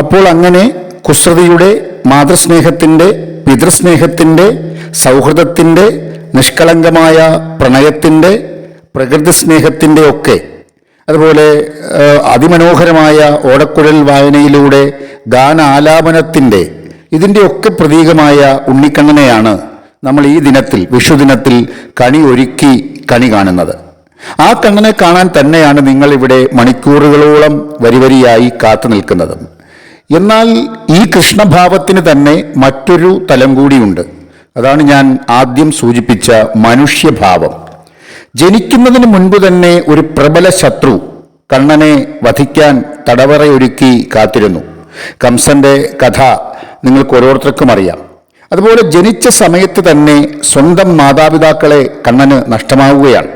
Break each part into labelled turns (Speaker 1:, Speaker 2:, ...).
Speaker 1: അപ്പോൾ അങ്ങനെ കുസൃതിയുടെ മാതൃസ്നേഹത്തിന്റെ പിതൃസ്നേഹത്തിന്റെ സൗഹൃദത്തിന്റെ നിഷ്കളങ്കമായ പ്രണയത്തിന്റെ പ്രകൃതി സ്നേഹത്തിന്റെ ഒക്കെ അതുപോലെ അതിമനോഹരമായ ഓടക്കുഴൽ വായനയിലൂടെ ഗാനാലാപനത്തിന്റെ ഇതിന്റെയൊക്കെ പ്രതീകമായ ഉണ്ണിക്കണ്ണനെയാണ് നമ്മൾ ഈ ദിനത്തിൽ വിഷുദിനത്തിൽ കണി ഒരുക്കി കണി കാണുന്നത്. ആ കണ്ണനെ കാണാൻ തന്നെയാണ് നിങ്ങൾ ഇവിടെ മണിക്കൂറുകളോളം വരിവരിയായി കാത്തു നിൽക്കുന്നത്. എന്നാൽ ഈ കൃഷ്ണഭാവത്തിന് തന്നെ മറ്റൊരു തലം കൂടിയുണ്ട്. അതാണ് ഞാൻ ആദ്യം സൂചിപ്പിച്ച മനുഷ്യഭാവം. ജനിക്കുന്നതിന് മുൻപ് തന്നെ ഒരു പ്രബല ശത്രു കണ്ണനെ വധിക്കാൻ തടവറയൊരുക്കി കാത്തിരുന്നു. കംസന്റെ കഥ നിങ്ങൾക്ക് ഓരോരുത്തർക്കും അറിയാം. അതുപോലെ ജനിച്ച സമയത്ത് തന്നെ സ്വന്തം മാതാപിതാക്കളെ കണ്ണന് നഷ്ടമാവുകയാണ്.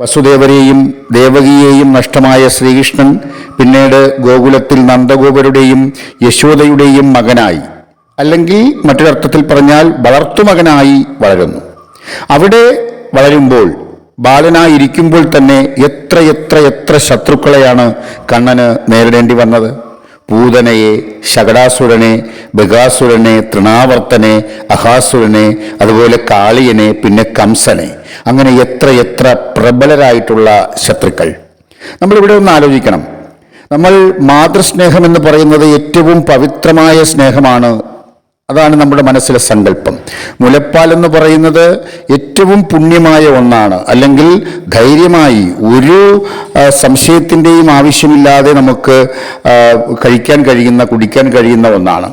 Speaker 1: വസുദേവരെയും ദേവകിയെയും നഷ്ടമായ ശ്രീകൃഷ്ണൻ പിന്നീട് ഗോകുലത്തിൽ നന്ദഗോപരുടെയും യശോദയുടെയും മകനായി. അല്ലെങ്കിൽ മറ്റൊരർത്ഥത്തിൽ പറഞ്ഞാൽ വളർത്തുമകനായി വളരുന്നു. അവിടെ വളരുമ്പോൾ ബാലനായിരിക്കുമ്പോൾ തന്നെ എത്ര എത്ര എത്ര ശത്രുക്കളെയാണ് കണ്ണന് നേരിടേണ്ടി വന്നത്? പൂതനയെ ശകടാസുരനെ ബഗാസുരനെ തൃണാവർത്തനെ അഹാസുരനെ അതുപോലെ കാളിയനെ പിന്നെ കംസനെ. അങ്ങനെ എത്ര എത്ര പ്രബലരായിട്ടുള്ള ശത്രുക്കൾ. നമ്മളിവിടെ ഒന്ന് ആലോചിക്കണം. നമ്മൾ മാതൃസ്നേഹം എന്ന് പറയുന്നത് ഏറ്റവും പവിത്രമായ സ്നേഹമാണ് അതാണ് നമ്മുടെ മനസ്സിലെ സങ്കല്പം. മുലപ്പാൽ എന്ന് പറയുന്നത് ഏറ്റവും പുണ്യമായ ഒന്നാണ്. അല്ലെങ്കിൽ ധൈര്യമായി ഒരു സംശയത്തിന്റെയും ആവശ്യമില്ലാതെ നമുക്ക് കഴിക്കാൻ കഴിയുന്ന കുടിക്കാൻ കഴിയുന്ന ഒന്നാണ്.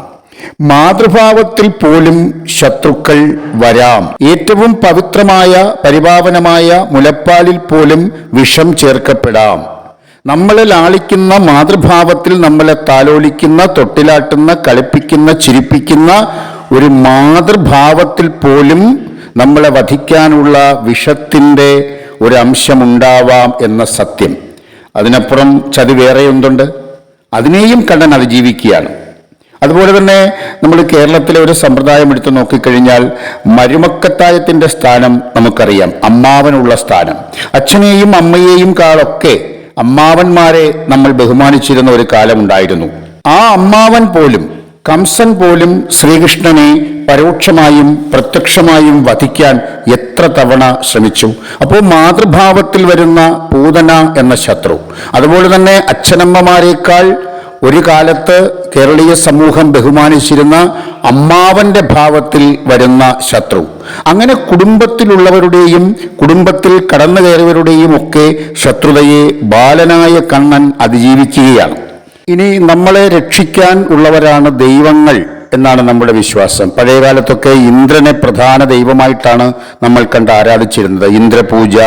Speaker 1: മാതൃഭാവത്തിൽ പോലും ശത്രുക്കൾ വരാം. ഏറ്റവും പവിത്രമായ പരിപാവനമായ മുലപ്പാലിൽ പോലും വിഷം ചേർക്കപ്പെടാം. നമ്മളെ ലാളിക്കുന്ന മാതൃഭാവത്തിൽ നമ്മളെ താലോലിക്കുന്ന തൊട്ടിലാട്ടുന്ന കളിപ്പിക്കുന്ന ചിരിപ്പിക്കുന്ന ഒരു മാതൃഭാവത്തിൽ പോലും നമ്മളെ വധിക്കാനുള്ള വിഷത്തിന്റെ ഒരംശമുണ്ടാവാം എന്ന സത്യം. അതിനപ്പുറം ചതി വേറെ എന്തുണ്ട്? അതിനെയും കണ്ണൻ അതിജീവിക്കുകയാണ്. അതുപോലെ തന്നെ നമ്മൾ കേരളത്തിലെ ഒരു സമ്പ്രദായം എടുത്തു നോക്കിക്കഴിഞ്ഞാൽ മരുമക്കത്തായത്തിന്റെ സ്ഥാനം നമുക്കറിയാം. അമ്മാവനുള്ള സ്ഥാനം. അച്ഛനെയും അമ്മയെയും കാളൊക്കെ അമ്മാവന്മാരെ നമ്മൾ ബഹുമാനിച്ചിരുന്ന ഒരു കാലമുണ്ടായിരുന്നു. ആ അമ്മാവൻ പോലും കംസൻ പോലും ശ്രീകൃഷ്ണനെ പരോക്ഷമായും പ്രത്യക്ഷമായും വധിക്കാൻ എത്ര തവണ ശ്രമിച്ചു. അപ്പോൾ മാതൃഭാവത്തിൽ വരുന്ന പൂതന എന്ന ശത്രു അതുപോലെ തന്നെ അച്ഛനമ്മമാരെക്കാൾ ഒരു കാലത്ത് കേരളീയ സമൂഹം ബഹുമാനിച്ചിരുന്ന അമ്മാവന്റെ ഭാവത്തിൽ വരുന്ന ശത്രു. അങ്ങനെ കുടുംബത്തിലുള്ളവരുടെയും കുടുംബത്തിൽ കടന്നു കയറിയവരുടെയും ഒക്കെ ശത്രുതയെ ബാലനായ കണ്ണൻ അതിജീവിക്കുകയാണ്. ഇനി നമ്മളെ രക്ഷിക്കാൻ ഉള്ളവരാണ് ദൈവങ്ങൾ എന്നാണ് നമ്മുടെ വിശ്വാസം. പഴയകാലത്തൊക്കെ ഇന്ദ്രനെ പ്രധാന ദൈവമായിട്ടാണ് നമ്മൾ കണ്ട് ആരാധിച്ചിരുന്നത്. ഇന്ദ്രപൂജ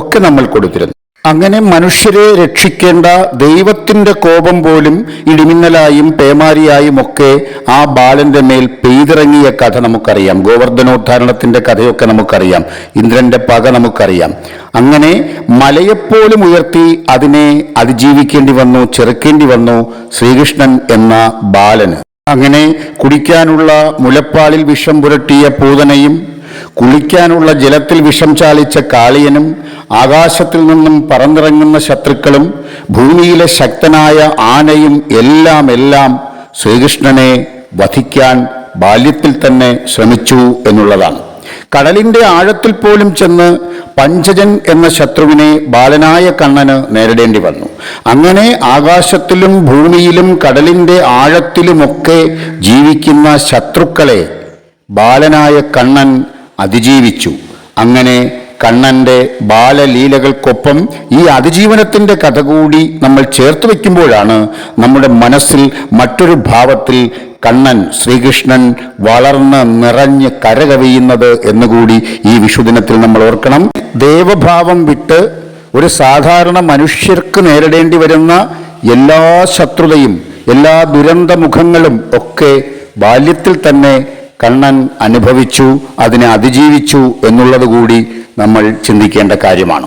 Speaker 1: ഒക്കെ നമ്മൾ കൊടുത്തിരുന്നു. അങ്ങനെ മനുഷ്യരെ രക്ഷിക്കേണ്ട ദൈവത്തിന്റെ കോപം പോലും ഇടിമിന്നലായും പേമാരിയായും ഒക്കെ ആ ബാലന്റെ മേൽ പെയ്തിറങ്ങിയ കഥ നമുക്കറിയാം. ഗോവർദ്ധനോദ്ധാരണത്തിന്റെ കഥയൊക്കെ നമുക്കറിയാം. ഇന്ദ്രന്റെ പക നമുക്കറിയാം. അങ്ങനെ മലയെപ്പോലും ഉയർത്തി അതിനെ അതിജീവിക്കേണ്ടി വന്നു ചെറുക്കേണ്ടി വന്നു ശ്രീകൃഷ്ണൻ എന്ന ബാലന്. അങ്ങനെ കുടിക്കാനുള്ള മുലപ്പാലിൽ വിഷം പുരട്ടിയ പൂതനയും കുളിക്കാനുള്ള ജലത്തിൽ വിഷം ചാലിച്ച കാളിയനും ആകാശത്തിൽ നിന്നും പറന്നിറങ്ങുന്ന ശത്രുക്കളും ഭൂമിയിലെ ശക്തനായ ആനയും എല്ലാം എല്ലാം ശ്രീകൃഷ്ണനെ വധിക്കാൻ ബാല്യത്തിൽ തന്നെ ശ്രമിച്ചു എന്നുള്ളതാണ്. കടലിന്റെ ആഴത്തിൽ പോലും ചെന്ന് പഞ്ചജൻ എന്ന ശത്രുവിനെ ബാലനായ കണ്ണന് നേരിടേണ്ടി വന്നു. അങ്ങനെ ആകാശത്തിലും ഭൂമിയിലും കടലിന്റെ ആഴത്തിലുമൊക്കെ ജീവിക്കുന്ന ശത്രുക്കളെ ബാലനായ കണ്ണൻ അതിജീവിച്ചു. അങ്ങനെ കണ്ണന്റെ ബാലലീലകൾക്കൊപ്പം ഈ അതിജീവനത്തിന്റെ കഥ കൂടി നമ്മൾ ചേർത്ത് വയ്ക്കുമ്പോഴാണ് നമ്മുടെ മനസ്സിൽ മറ്റൊരു ഭാവത്തിൽ കണ്ണൻ ശ്രീകൃഷ്ണൻ വളർന്ന് നിറഞ്ഞ് കരകവിയുന്നത് എന്നുകൂടി ഈ വിഷുദിനത്തിൽ നമ്മൾ ഓർക്കണം. ദേവഭാവം വിട്ട് ഒരു സാധാരണ മനുഷ്യർക്ക് നേരിടേണ്ടി വരുന്ന എല്ലാ ശത്രുതയും എല്ലാ ദുരന്തമുഖങ്ങളും ഒക്കെ ബാല്യത്തിൽ തന്നെ കണ്ണൻ അനുഭവിച്ചു അതിനെ അതിജീവിച്ചു എന്നുള്ളത് കൂടി നമ്മൾ ചിന്തിക്കേണ്ട കാര്യമാണ്.